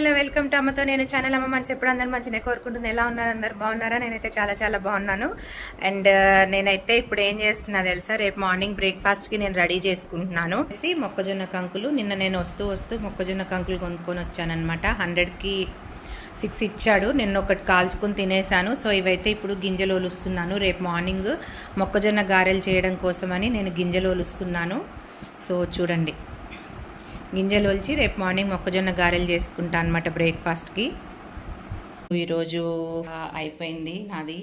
Hello welcome to అమ్మతో నేను channel. అమ్మ మనసు ఎప్పుడు అందరూ మంచిగా కోరుకుంటుంది. ఎలా ఉన్నారు? అందరు బాగున్నారా? నేనైతే చాలా చాలా బాగున్నాను. అండ్ నేనైతే ఇప్పుడు ఏం చేస్తున్నా తెలుసా? రేపు మార్నింగ్ బ్రేక్ఫాస్ట్కి నేను రెడీ చేసుకుంటున్నాను. మొక్కజొన్న కంకులు. నిన్న నేను వస్తూ వస్తూ మొక్కజొన్న కంకులు కొనుక్కొని వచ్చానమాట హండ్రెడ్కి సిక్స్ ఇచ్చాడు. నిన్న ఒకటి కాల్చుకుని తినేసాను సో ఇవైతే ఇప్పుడు గింజలు ఒలుస్తున్నాను. రేపు మార్నింగ్ మొక్కజొన్న గారెలు చేయడం కోసమని నేను గింజలు ఒలుస్తున్నాను. సో చూడండి. గింజలు ఒలిచి రేపు మార్నింగ్ మొక్కజొన్న గారెలు చేసుకుంటా అనమాట బ్రేక్ఫాస్ట్కి. ఈరోజు అయిపోయింది నాది.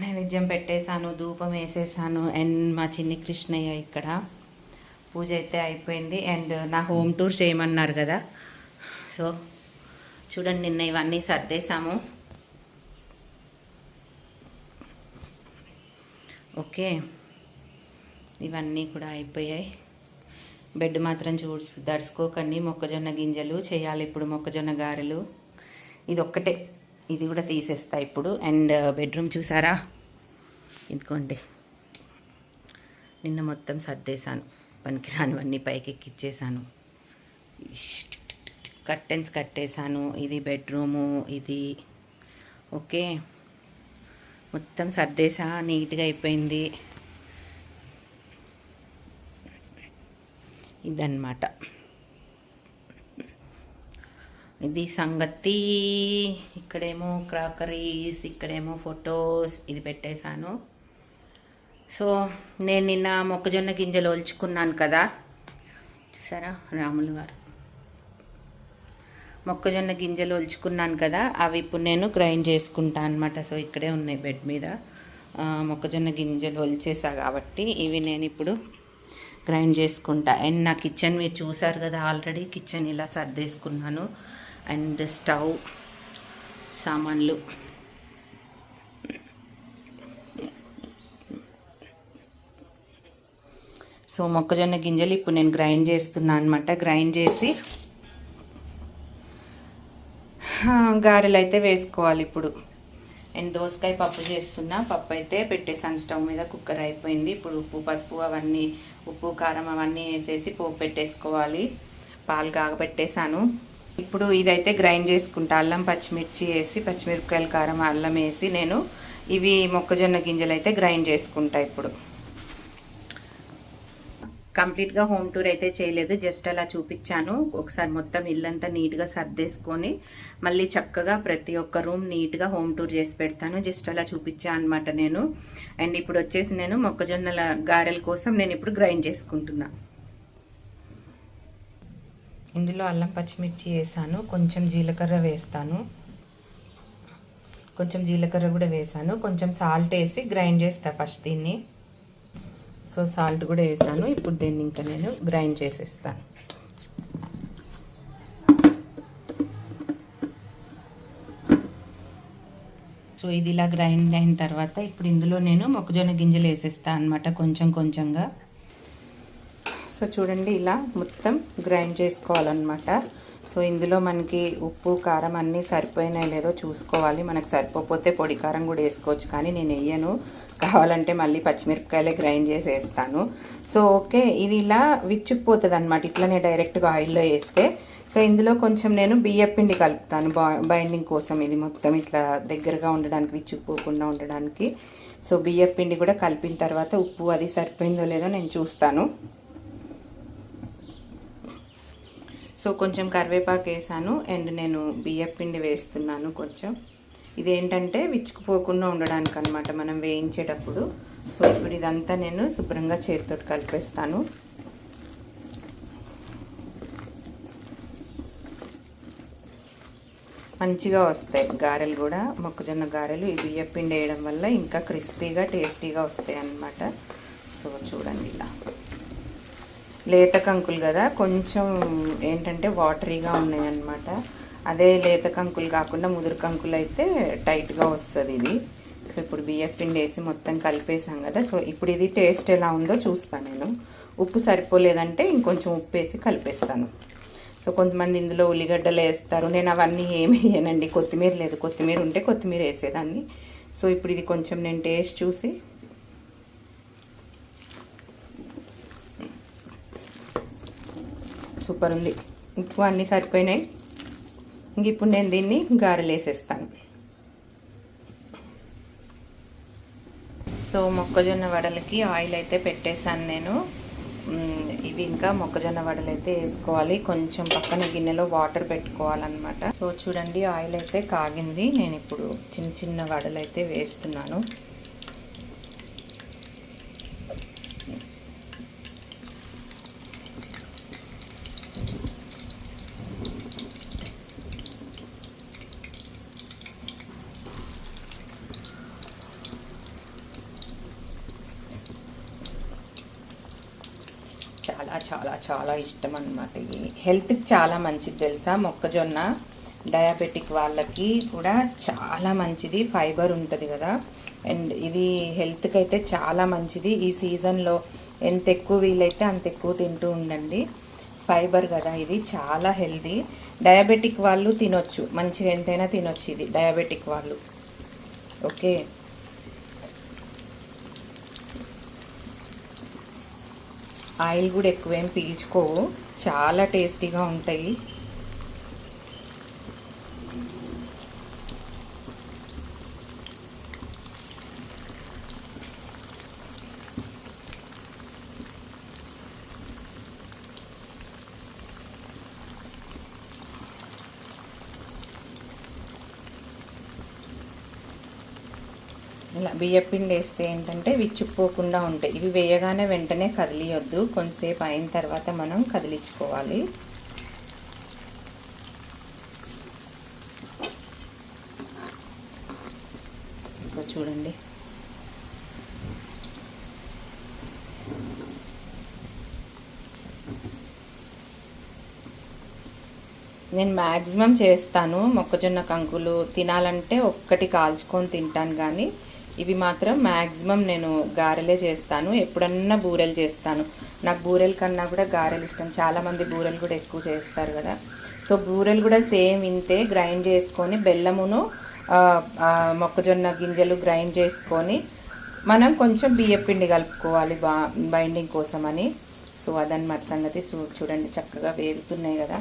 నైవేద్యం పెట్టేశాను ధూపం వేసేసాను అండ్ మా చిన్ని కృష్ణయ్య ఇక్కడ. పూజ అయితే అయిపోయింది అండ్ నా హోమ్ టూర్ చేయమన్నారు కదా. సో చూడండి నిన్న ఇవన్నీ సర్దేశాము. ఓకే. ఇవన్నీ కూడా అయిపోయాయి. బెడ్ మాత్రం చూ దడుచుకోకండి. మొక్కజొన్న గింజలు చేయాలి ఇప్పుడు మొక్కజొన్న గారెలు. ఇది ఒక్కటే ఇది కూడా తీసేస్తా ఇప్పుడు. అండ్ బెడ్రూమ్ చూసారా? ఇదిగోండి. నిన్న మొత్తం సర్దేశాను. పనికిరానివన్నీ పైకి ఎక్కిచ్చేసాను కర్టెన్స్ కట్టేశాను. ఇది బెడ్రూము ఇది ఓకే. మొత్తం సర్దేశా నీట్గా అయిపోయింది. ఇదన్నమాట. ఇది సంగతి. ఇక్కడేమో క్రాకరీస్ ఇక్కడేమో ఫొటోస్ ఇది పెట్టేశాను. సో నేను నిన్న మొక్కజొన్న గింజలు ఒలుచుకున్నాను కదా. చూసారా? రాములు గారు. మొక్కజొన్న గింజలు ఒలుచుకున్నాను కదా. అవి ఇప్పుడు నేను గ్రైండ్ చేసుకుంటాను అనమాట సో ఇక్కడే ఉన్నాయి బెడ్ మీద. మొక్కజొన్న గింజలు ఒలిచేసా కాబట్టి ఇవి నేను ఇప్పుడు గ్రైండ్ చేసుకుంటా. అండ్ నా కిచెన్ మీరు చూసారు కదా ఆల్రెడీ కిచెన్ ఇలా సర్దేసుకున్నాను. అండ్ స్టవ్ సామాన్లు. సో మొక్కజొన్న గింజలు ఇప్పుడు నేను గ్రైండ్ చేస్తున్నాను అనమాట గ్రైండ్ చేసి గారెలు అయితే వేసుకోవాలి ఇప్పుడు. అండ్ దోసకాయ పప్పు చేస్తున్నా. పప్పు అయితే పెట్టేసాను. స్టవ్ మీద కుక్కర్ అయిపోయింది. ఇప్పుడు ఉప్పు పసుపు అవన్నీ ఉప్పు కారం అవన్నీ వేసేసి పోపు పెట్టేసుకోవాలి. పాలు కాగబెట్టేశాను. ఇప్పుడు ఇదైతే గ్రైండ్ చేసుకుంటా. అల్లం పచ్చిమిర్చి వేసి పచ్చిమిరపకాయల కారం అల్లం వేసి నేను ఇవి మొక్కజొన్న గింజలు అయితే గ్రైండ్ చేసుకుంటా ఇప్పుడు. కంప్లీట్గా హోమ్ టూర్ అయితే చేయలేదు. జస్ట్ అలా చూపించాను. ఒకసారి మొత్తం ఇల్లంతా నీట్గా సర్దేసుకొని మళ్ళీ చక్కగా ప్రతి ఒక్క రూమ్ నీట్గా హోమ్ టూర్ చేసి పెడతాను. జస్ట్ అలా చూపించాను అనమాట నేను. అండ్ ఇప్పుడు వచ్చేసి నేను మొక్కజొన్నల గారెల కోసం నేను ఇప్పుడు గ్రైండ్ చేసుకుంటున్నా. ఇందులో అల్లం పచ్చిమిర్చి వేసాను. కొంచెం జీలకర్ర వేస్తాను. కొంచెం జీలకర్ర కూడా వేసాను. కొంచెం సాల్ట్ వేసి గ్రైండ్ చేస్తా ఫస్ట్ దీన్ని. సో సాల్ట్ కూడా వేసాను. ఇప్పుడు దీన్ని ఇంకా నేను గ్రైండ్ చేసేస్తాను. సో ఇది ఇలా గ్రైండ్ అయిన తర్వాత ఇప్పుడు ఇందులో నేను మొక్కజొన్న గింజలు వేసేస్తాను అనమాట కొంచెం కొంచెంగా. సో చూడండి ఇలా మొత్తం గ్రైండ్ చేసుకోవాలన్నమాట. సో ఇందులో మనకి ఉప్పు కారం అన్నీ సరిపోయినాయి లేదో చూసుకోవాలి. మనకు సరిపోతే పొడి కారం కూడా వేసుకోవచ్చు కానీ నేను వేయను. కావాలంటే మళ్ళీ పచ్చిమిరపకాయలే గ్రైండ్ చేసి వేస్తాను సో ఓకే ఇది ఇలా విచ్చుకుపోతుంది అనమాట ఇట్లనే డైరెక్ట్గా ఆయిల్లో వేస్తే. సో ఇందులో కొంచెం నేను బియ్యపిండి కలుపుతాను. బైండింగ్ కోసం ఇది మొత్తం ఇట్లా దగ్గరగా ఉండడానికి విచ్చుకుపోకుండా ఉండడానికి. సో బియ్యపిండి కూడా కలిపిన తర్వాత ఉప్పు అది సరిపోయిందో లేదో నేను చూస్తాను. సో కొంచెం కరివేపాకు వేసాను. అండ్ నేను బియ్యపిండి వేస్తున్నాను కొంచెం. ఇదేంటంటే విచ్చుకుపోకుండా ఉండడానికి అనమాట మనం వేయించేటప్పుడు. సో ఇప్పుడు ఇదంతా నేను శుభ్రంగా చేతితో కలిపేస్తాను. మంచిగా వస్తాయి గారెలు కూడా మొక్కజొన్న గారెలు. ఈ బియ్యపిండి వేయడం వల్ల ఇంకా క్రిస్పీగా టేస్టీగా వస్తాయి అన్నమాట సో చూడండి ఇలా. లేత కంకులు కదా కొంచెం ఏంటంటే వాటరీగా ఉన్నాయి అన్నమాట అదే లేత కంకులు కాకుండా ముదురు కంకులు అయితే టైట్గా వస్తుంది ఇది. సో ఇప్పుడు బియ్యం పిండి వేసి మొత్తం కలిపేసాం కదా సో ఇప్పుడు ఇది టేస్ట్ ఎలా ఉందో చూస్తాను నేను. ఉప్పు సరిపోలేదంటే ఇంకొంచెం ఉప్పు వేసి కలిపేస్తాను. సో కొంతమంది ఇందులో ఉల్లిగడ్డలు వేస్తారు. నేను అవన్నీ ఏమి వేయనండి. కొత్తిమీర లేదు. కొత్తిమీర ఉంటే కొత్తిమీర వేసేదాన్ని. సో ఇప్పుడు ఇది కొంచెం నేను టేస్ట్ చూసి సూపర్ ఉంది. ఉప్పు అన్నీ సరిపోయినాయి. ఇంక ఇప్పుడు నేను దీన్ని గారెలు వేసేస్తాను సో మొక్కజొన్న వడలకి ఆయిల్ అయితే పెట్టేశాను నేను. ఇవి ఇంకా మొక్కజొన్న వడలు అయితే వేసుకోవాలి. కొంచెం పక్కన గిన్నెలో వాటర్ పెట్టుకోవాలన్నమాట. సో చూడండి ఆయిల్ అయితే కాగింది. నేను ఇప్పుడు చిన్న చిన్న వడలు అయితే వేస్తున్నాను. చాలా చాలా చాలా ఇష్టం అనమాట ఇది హెల్త్కి చాలా మంచిది తెలుసా? మొక్కజొన్న డయాబెటిక్ వాళ్ళకి కూడా చాలా మంచిది. ఫైబర్ ఉంటుంది కదా. అండ్ ఇది హెల్త్కి అయితే చాలా మంచిది. ఈ సీజన్లో ఎంత ఎక్కువ వీలైతే అంత ఎక్కువ తింటూ ఉండండి. ఫైబర్ కదా ఇది. చాలా హెల్దీ డయాబెటిక్ వాళ్ళు తినొచ్చు. మంచిగా ఎంతైనా తినొచ్చు ఇది డయాబెటిక్ వాళ్ళు. ఓకే ఆయిల్ కూడా ఎక్కువేం పీల్చుకోవు. చాలా టేస్టీగా ఉంటాయి. ఇలా బియ్యపిండి వేస్తే ఏంటంటే విచ్చుకుపోకుండా ఉంటాయి. ఇవి వేయగానే వెంటనే కదిలియొద్దు. కొంతసేపు అయిన తర్వాత మనం కదిలించుకోవాలి. సో చూడండి. నేను మ్యాక్సిమం చేస్తాను. మొక్కజొన్న కంకులు తినాలంటే ఒక్కటి కాల్చుకొని తింటాను కానీ ఇవి మాత్రం మ్యాక్సిమం నేను గారెలే చేస్తాను. ఎప్పుడన్నా బూరెలు చేస్తాను. నాకు బూరెల కన్నా కూడా గారెలు ఇష్టం. చాలామంది బూరెలు కూడా ఎక్కువ చేస్తారు కదా. సో బూరెలు కూడా సేమ్ ఇంతే గ్రైండ్ చేసుకొని బెల్లమును మొక్కజొన్న గింజలు గ్రైండ్ చేసుకొని మనం కొంచెం బియ్యం పిండి కలుపుకోవాలి బా బైండింగ్ కోసమని. సో అదనమాట సంగతి. చూ- చూడండి చక్కగా వేగుతున్నాయి కదా.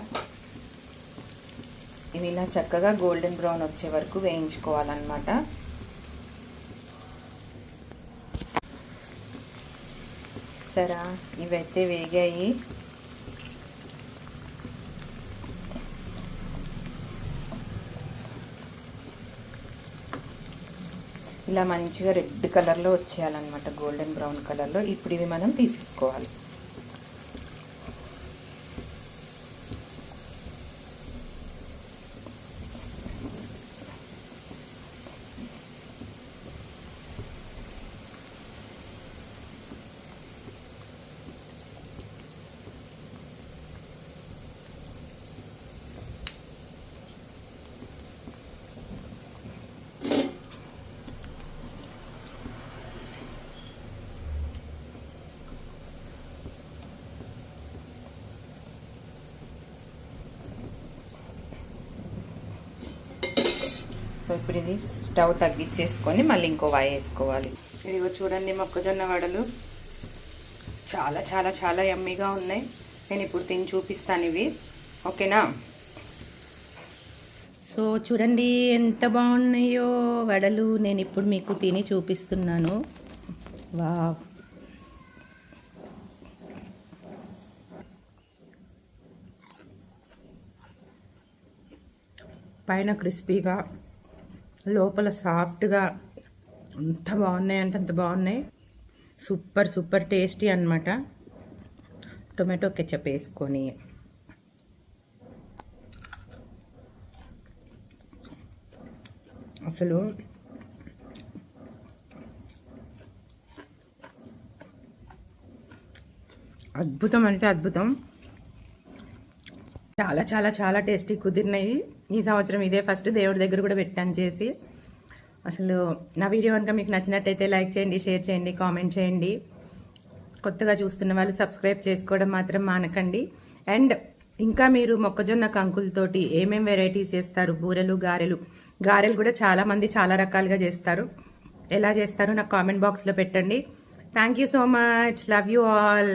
ఇవి ఇలా చక్కగా గోల్డెన్ బ్రౌన్ వచ్చే వరకు వేయించుకోవాలన్నమాట. చూసారా ఇవైతే వేగాయి. ఇలా మంచిగా రెడ్ కలర్లో వచ్చేయాలన్నమాట. గోల్డెన్ బ్రౌన్ కలర్లో. ఇప్పుడు ఇవి మనం తీసేసుకోవాలి. సో ఇప్పుడు ఇది స్టవ్ తగ్గించేసుకొని మళ్ళీ ఇంకో వాయి వేసుకోవాలి. ఇదిగో చూడండి మొక్కజొన్న వడలు. చాలా చాలా చాలా యమ్మీగా ఉన్నాయి. నేను ఇప్పుడు తిని చూపిస్తాను ఇవి. ఓకేనా? సో చూడండి ఎంత బాగున్నాయో వడలు. నేను ఇప్పుడు మీకు తిని చూపిస్తున్నాను. వా పైన క్రిస్పీగా లోపల సాఫ్ట్గా అంత బాగున్నాయి అంటే అంత బాగున్నాయి. సూపర్ సూపర్ టేస్టీ అనమాట టొమాటో కెచప్ వేసుకొని. అసలు అద్భుతం అంటే అద్భుతం. చాలా చాలా చాలా టేస్టీ కుదిరినాయి. ఈ సంవత్సరం ఇదే ఫస్ట్ దేవుడి దగ్గర కూడా పెట్టాను చేసి. అసలు నా వీడియో కనుక మీకు నచ్చినట్టయితే లైక్ చేయండి షేర్ చేయండి కామెంట్ చేయండి. కొత్తగా చూస్తున్న వాళ్ళు సబ్స్క్రైబ్ చేసుకోవడం మాత్రం మానకండి. అండ్ ఇంకా మీరు మొక్కజొన్న కంకులతోటి ఏమేమి వెరైటీస్ చేస్తారు? బూరెలు గారెలు. గారెలు కూడా చాలామంది చాలా రకాలుగా చేస్తారు. ఎలా చేస్తారో నాకు కామెంట్ బాక్స్లో పెట్టండి. Thank you so much love you all